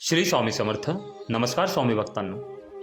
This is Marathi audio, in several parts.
श्री स्वामी समर्थ. नमस्कार स्वामी भक्तांनो.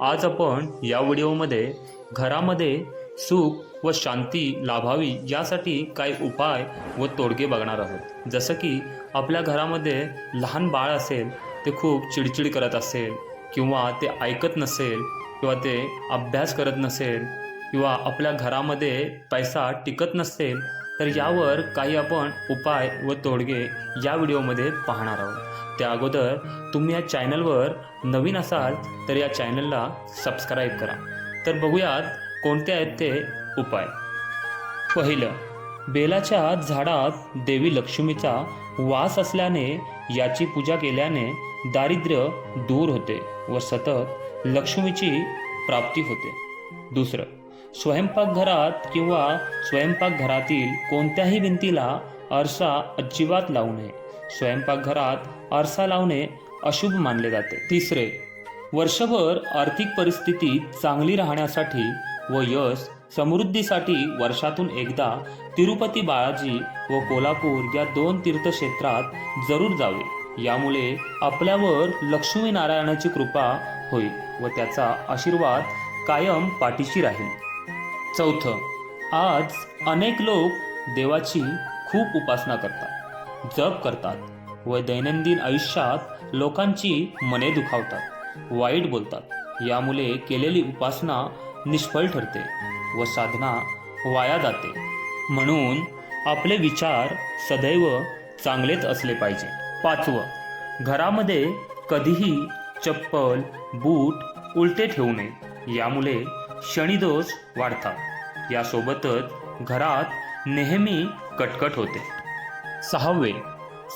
आज आपण या व्हिडिओमध्ये घरामध्ये सुख व शांती लाभावी यासाठी काही उपाय व तोडगे बघणार आहोत. जसं की आपल्या घरामध्ये लहान बाळ असेल ते खूप चिडचिड करत असेल किंवा ते ऐकत नसेल किंवा ते अभ्यास करत नसेल किंवा आपल्या घरामध्ये पैसा टिकत नसेल तर यावर काही आपण उपाय व तोडगे या व्हिडिओमध्ये पाहणार आहोत. त्या अगोदर तुम्ही या चॅनलवर नवीन असाल तर या चॅनलला सबस्क्राईब करा. तर बघूयात कोणते आहेत ते उपाय. पहिलं बेलाच्या झाडात देवी लक्ष्मीचा वास असल्याने याची पूजा केल्याने दारिद्र्य दूर होते व सतत लक्ष्मीची प्राप्ती होते. दुसरं स्वयंपाकघरात किंवा स्वयंपाकघरातील कोणत्याही भिंतीला आरसा अजिबात लावू नये. स्वयंपाकघरात आरसा लावणे अशुभ मानले जाते. तिसरे वर्षभर आर्थिक परिस्थिती चांगली राहण्यासाठी व यश समृद्धीसाठी वर्षातून एकदा तिरुपती बाळाजी व कोल्हापूर या दोन तीर्थक्षेत्रात जरूर जावे. यामुळे आपल्यावर लक्ष्मी नारायणाची कृपा होईल व त्याचा आशीर्वाद कायम पाठीशी राहील. चौथं आज अनेक लोक देवाची खूप उपासना करतात. जप करतात व दैनंदिन आयुष्यात लोकांची मने दुखावतात वाईट बोलतात. यामुळे केलेली उपासना निष्फळ ठरते व साधना वाया जाते. म्हणून आपले विचार सदैव चांगलेच असले पाहिजे. पाचवं घरामध्ये कधीही चप्पल बूट उलटे ठेवू नये. यामुळे शनिदोष वाढतात. यासोबतच घरात नेहमी कटकट होते. सहावे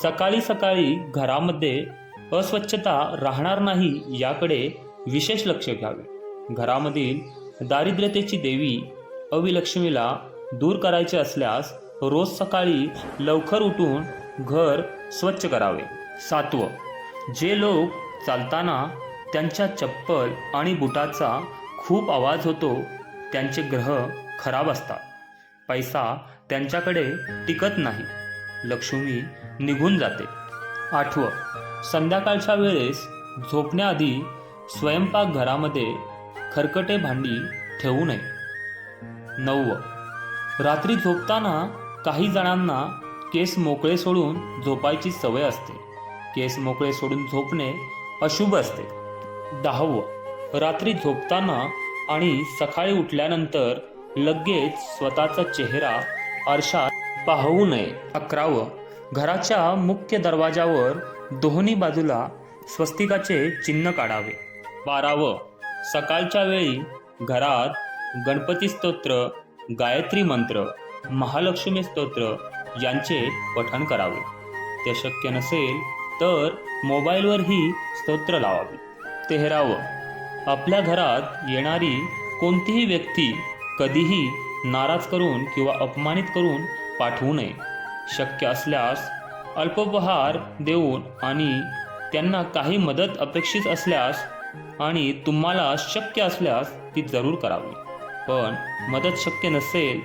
सकाळी सकाळी घरामध्ये अस्वच्छता राहणार नाही याकडे विशेष लक्ष घ्यावे. घरामधील दारिद्र्यतेची देवी अविलक्ष्मीला दूर करायचे असल्यास रोज सकाळी लवकर उठून घर स्वच्छ करावे. सातवं जे लोक चालताना त्यांच्या चप्पल आणि बुटाचा खूप आवाज होतो त्यांचे ग्रह खराब असतात. पैसा त्यांच्याकडे टिकत नाही. लक्ष्मी निघून जाते. आठवं संध्याकाळच्या वेळेस झोपण्याआधी स्वयंपाकघरामध्ये खरकटे भांडी ठेवू नये. नववं रात्री झोपताना काही जणांना केस मोकळे सोडून झोपायची सवय असते. केस मोकळे सोडून झोपणे अशुभ असते. दहावं रात्री झोपताना आणि सकाळी उठल्यानंतर लगेच स्वतःचा चेहरा आरशात पाहू नये. अकरावं घराच्या मुख्य दरवाजावर दोन्ही बाजूला स्वस्तिकाचे चिन्ह काढावे. बारावं सकाळच्या वेळी घरात गणपती स्तोत्र गायत्री मंत्र महालक्ष्मी स्तोत्र यांचे पठण करावे. ते शक्य नसेल तर मोबाईलवरही स्तोत्र लावावे. तेहरावं आपल्या घरात येणारी कोणतीही व्यक्ती कधीही नाराज करून किंवा अपमानित करून पाठवू नये. शक्य असल्यास अल्पोपहार देऊन आणि त्यांना काही मदत अपेक्षित असल्यास आणि तुम्हाला शक्य असल्यास ती जरूर करावी. पण मदत शक्य नसेल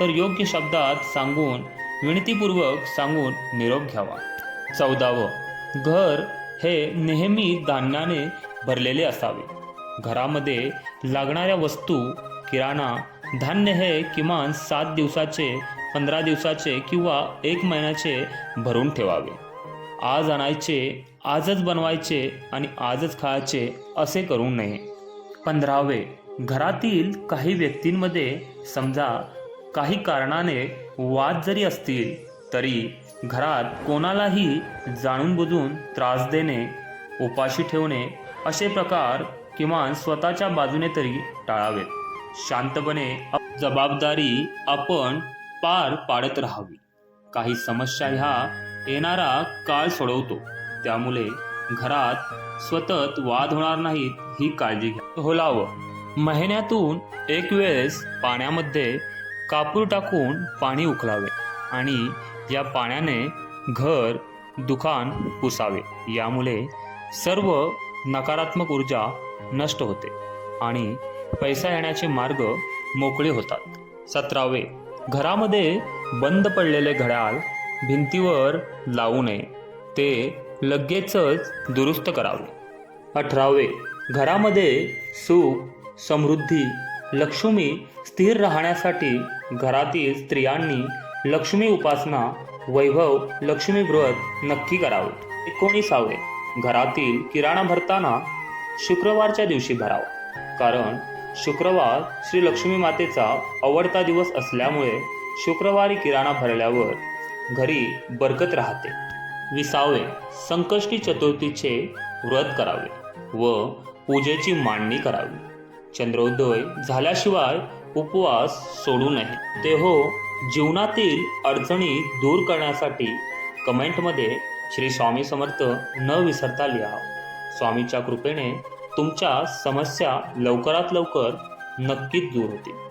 तर योग्य शब्दात सांगून विनंतीपूर्वक सांगून निरोप घ्यावा. चौदावं घर हे नेहमी धान्याने भरलेले असावे. घरामध्ये लागणाऱ्या वस्तू किराणा धान्य हे किमान सात दिवसाचे पंधरा दिवसाचे किंवा एक महिन्याचे भरून ठेवावे. आज आणायचे आजच बनवायचे आणि आजच खायचे असे करू नये. पंधरावे घरातील काही व्यक्तींमध्ये समजा काही कारणाने वाद जरी असतील तरी घरात कोणालाही जाणून बुजून त्रास देणे उपाशी ठेवणे असे प्रकार किमान स्वतःच्या बाजूने तरी टाळावेत. शांतपणे जबाबदारी आपण पार पाडत राहावी. काही समस्या ह्या येणारा काळ सोडवतो. त्यामुळे घरात सतत वाद होणार नाहीत ही काळजी घ्या. होलावं महिन्यातून एक वेळेस पाण्यामध्ये कापूर टाकून पाणी उकळावे आणि या पाण्याने घर दुकान पुसावे. यामुळे सर्व नकारात्मक ऊर्जा नष्ट होते आणि पैसा येण्याचे मार्ग मोकळे होतात. सतरावे घरामध्ये बंद पडलेले घड्याळ भिंतीवर लावू नये. ते लगेचच दुरुस्त करावे. अठरावे घरामध्ये सुख समृद्धी लक्ष्मी स्थिर राहण्यासाठी घरातील स्त्रियांनी लक्ष्मी उपासना वैभव लक्ष्मी व्रत नक्की करावे. एकोणीसावे घरातील किराणा भरताना शुक्रवारच्या दिवशी भरावा. कारण शुक्रवार श्री लक्ष्मी मातेचा आवडता दिवस असल्यामुळे शुक्रवारी किराणा भरल्यावर घरी बरकत राहते. विसावे संकष्टी चतुर्थीचे व्रत करावे व पूजेची मांडणी करावी. चंद्रोदय झाल्याशिवाय उपवास सोडू नये. ते हो जीवनातील अडचणी दूर करण्यासाठी कमेंटमध्ये श्री स्वामी समर्थ न विसरता लिहा. स्वामीच्या कृपेने तुमच्या समस्या लवकरात लवकर नक्कीच दूर होतील.